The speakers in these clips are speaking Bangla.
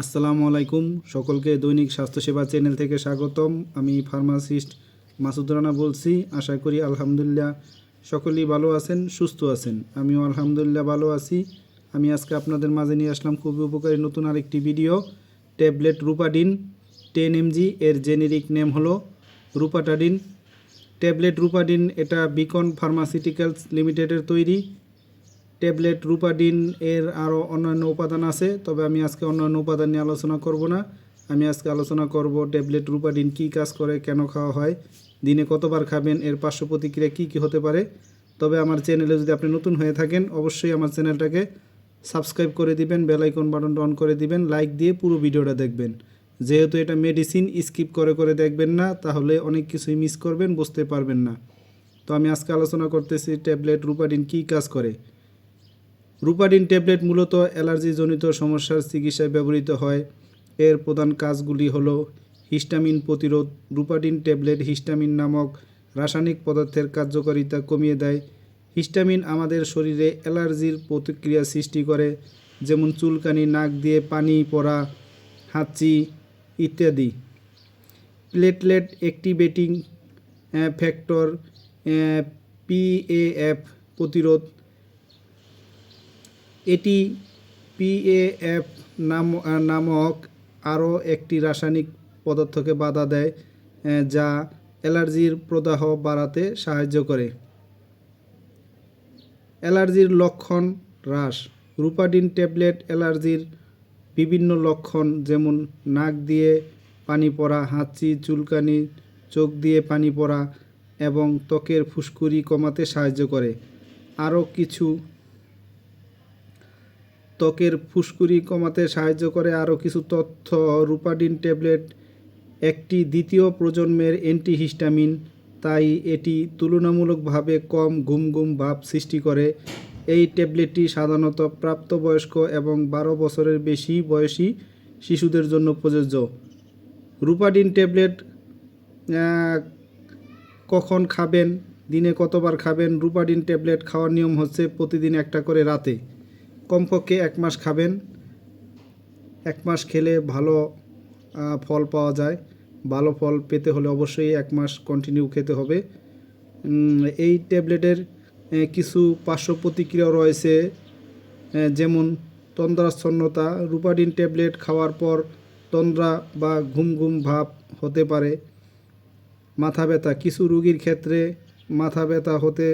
আসসালামু আলাইকুম। সকলকে দৈনিক স্বাস্থ্যসেবা চ্যানেল থেকে স্বাগতম। আমি ফার্মাসিস্ট মাসুদ রানা বলছি। আশা করি আলহামদুলিল্লাহ সকলেই ভালো আছেন, সুস্থ আছেন। আমিও আলহামদুলিল্লাহ ভালো আছি। আমি আজকে আপনাদের মাঝে নিয়ে আসলাম খুবই উপকারী নতুন আরেকটি video. Tablet Rupadin, ten MG এর জেনেরিক নেম হলো রুপাটাডিন। ট্যাবলেট রুপাডিন এটা বিকন ফার্মাসিউটিক্যালস লিমিটেডের তৈরি। ট্যাবলেট, রুপাডিন এর আরও অন্যান্য উপাদান আছে, তবে আমি আজকে অন্যান্য উপাদান নিয়ে আলোচনা করব না। আমি আজকে আলোচনা করব ট্যাবলেট, রুপাডিন কী কাজ করে, কেন খাওয়া হয়, দিনে কতবার খাবেন, এর পার্শ্ব প্রতিক্রিয়া কী কী হতে পারে। তবে আমার চ্যানেলে যদি আপনি নতুন হয়ে থাকেন, অবশ্যই আমার চ্যানেলটাকে সাবস্ক্রাইব করে দিবেন বেলাইকন বাটনটা অন করে দিবেন, লাইক দিয়ে পুরো ভিডিওটা দেখবেন। যেহেতু এটা মেডিসিন, স্কিপ করে করে দেখবেন না, তাহলে অনেক কিছুই মিস করবেন, বুঝতে পারবেন না। তো আমি আজকে আলোচনা করতেছি ট্যাবলেট, রুপাডিন কী কাজ করে। রুপাডিন ট্যাবলেট মূলত অ্যালার্জিজনিত সমস্যার চিকিৎসায় ব্যবহৃত হয়। এর প্রধান কাজগুলি হল হিস্টামিন প্রতিরোধ। রুপাডিন ট্যাবলেট হিস্টামিন নামক রাসায়নিক পদার্থের কার্যকারিতা কমিয়ে দেয়। হিস্টামিন আমাদের শরীরে অ্যালার্জির প্রতিক্রিয়া সৃষ্টি করে, যেমন চুলকানি, নাক দিয়ে পানি পড়া, হাঁচি ইত্যাদি। প্লেটলেট অ্যাক্টিভেটিং ফ্যাক্টর পিএএফ প্রতিরোধ এটি পিএএফ নাম নামক আরও একটি রাসায়নিক পদার্থকে বাধা দেয় যা অ্যালার্জির প্রদাহ বাড়াতে সাহায্য করে। অ্যালার্জির লক্ষণ হ্রাস। রুপাডিন ট্যাবলেট অ্যালার্জির বিভিন্ন লক্ষণ যেমন নাক দিয়ে পানি পড়া, হাঁচি, চুলকানি, চোখ দিয়ে পানি পড়া এবং ত্বকের ফুসকুড়ি কমাতে সাহায্য করে। আরও কিছু ত্বকের ফুসকুড়ি কমাতে সাহায্য করে। আরও কিছু তথ্য, রুপাডিন ট্যাবলেট, একটি দ্বিতীয় প্রজন্মের অ্যান্টিহিস্টামিন, তাই এটি তুলনামূলকভাবে কম ঘুম ঘুম ভাব সৃষ্টি করে। এই ট্যাবলেটটি সাধারণত প্রাপ্তবয়স্ক এবং বারো বছরের বেশি বয়সী শিশুদের জন্য প্রযোজ্য। রুপাডিন ট্যাবলেট কখন খাবেন, দিনে কতবার খাবেন? রুপাডিন ট্যাবলেট খাওয়ার নিয়ম হচ্ছে প্রতিদিন একটা করে রাতে। কমপক্ষে এক মাস খাবেন। এক মাস খেলে ভালো ফল পাওয়া যায়। ভালো ফল পেতে হলে অবশ্যই এক মাস কন্টিনিউ খেতে হবে। এই ট্যাবলেটের কিছু পার্শ্ব প্রতিক্রিয়া রয়েছে। যেমন তন্দ্রাচ্ছন্নতা, রুপাডিন ট্যাবলেট খাওয়ার পর তন্দ্রা বা ঘুম ঘুম ভাব হতে পারে। মাথা ব্যথা, কিছু রোগীর ক্ষেত্রে মাথা ব্যথা হতে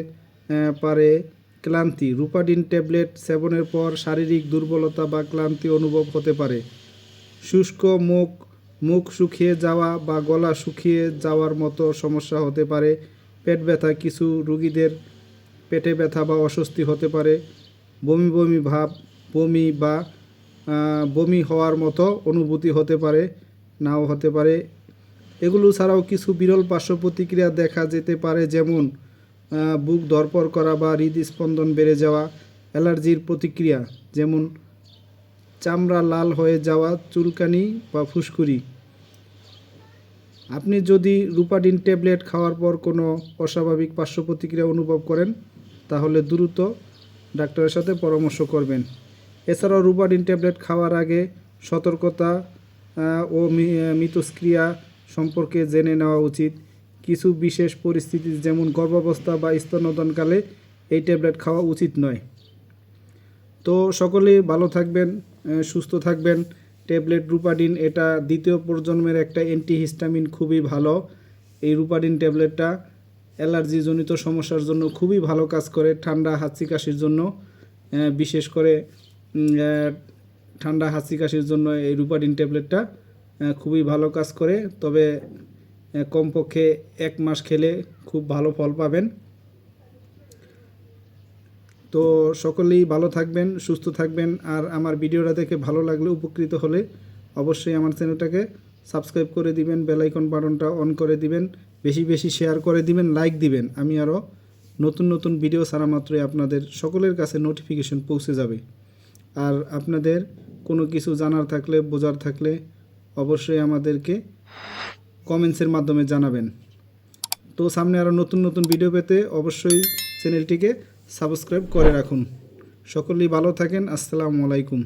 পারে। ক্লান্তি। রুপাডিন ট্যাবলেট সেবনের পর শারীরিক দুর্বলতা বা ক্লান্তি অনুভব হতে পারে। শুষ্ক মুখ মুখ শুকিয়ে যাওয়া বা গলা শুকিয়ে যাওয়ার মতো সমস্যা হতে পারে। পেট ব্যথা, কিছু রুগীদের পেটে ব্যথা বা অস্বস্তি হতে পারে। বমি বমি ভাব, বমি বা বমি হওয়ার মতো অনুভূতি হতে পারে, নাও হতে পারে। এগুলো ছাড়াও কিছু বিরল পার্শ্ব প্রতিক্রিয়া দেখা যেতে পারে, যেমন বুক ধরপর করা বা হৃদস্পন্দন বেড়ে যাওয়া অ্যালার্জির প্রতিক্রিয়া যেমন চামড়া লাল হয়ে যাওয়া চুলকানি বা ফুসকুড়ি। আপনি যদি রুপাডিন ট্যাবলেট খাওয়ার পর কোনো অস্বাভাবিক পার্শ্ব প্রতিক্রিয়া অনুভব করেন তাহলে দ্রুত ডাক্তারের সাথে পরামর্শ করবেন। এছাড়াও রুপাডিন ট্যাবলেট খাওয়ার আগে সতর্কতা ও মি- আহ, মিতস্ক্রিয়া সম্পর্কে জেনে নেওয়া উচিত। কিছু বিশেষ পরিস্থিতি, যেমন গর্ভাবস্থা বা স্তন্যদানকালে এই ট্যাবলেট খাওয়া উচিত নয়। তো সকলেই ভালো থাকবেন সুস্থ থাকবেন। ট্যাবলেট রুপাডিন, এটা দ্বিতীয় প্রজন্মের একটা অ্যান্টিহিস্টামিন, খুবই ভালো। এই রুপাডিন ট্যাবলেটটা অ্যালার্জিজনিত সমস্যার জন্য খুবই ভালো কাজ করে, ঠান্ডা হাঁচি কাশির জন্য বিশেষ করে ঠান্ডা হাঁচি কাশির জন্য এই রুপাডিন ট্যাবলেটটা খুবই ভালো কাজ করে। তবে কমপক্ষে এক মাস খেলে খুব ভালো ফল পাবেন। তো সকলেই ভালো থাকবেন, সুস্থ থাকবেন। আর আমার ভিডিওটা দেখে ভালো লাগলে, উপকৃত হলে অবশ্যই আমার চ্যানেলটাকে সাবস্ক্রাইব করে দিবেন বেলাইকন বাটনটা অন করে দিবেন, বেশি বেশি শেয়ার করে দিবেন, লাইক দিবেন। আমি আরও নতুন নতুন ভিডিও ছাড়া মাত্রই আপনাদের সকলের কাছে নোটিফিকেশন পৌঁছে যাবে। আর আপনাদের কোনো কিছু জানার থাকলে, বোঝার থাকলে অবশ্যই আমাদেরকে কমেন্টসের মাধ্যমে জানাবেন। তো সামনে আরও নতুন নতুন ভিডিও পেতে অবশ্যই চ্যানেলটিকে সাবস্ক্রাইব করে রাখুন। সকলেই ভালো থাকেন, আসসালামু আলাইকুম।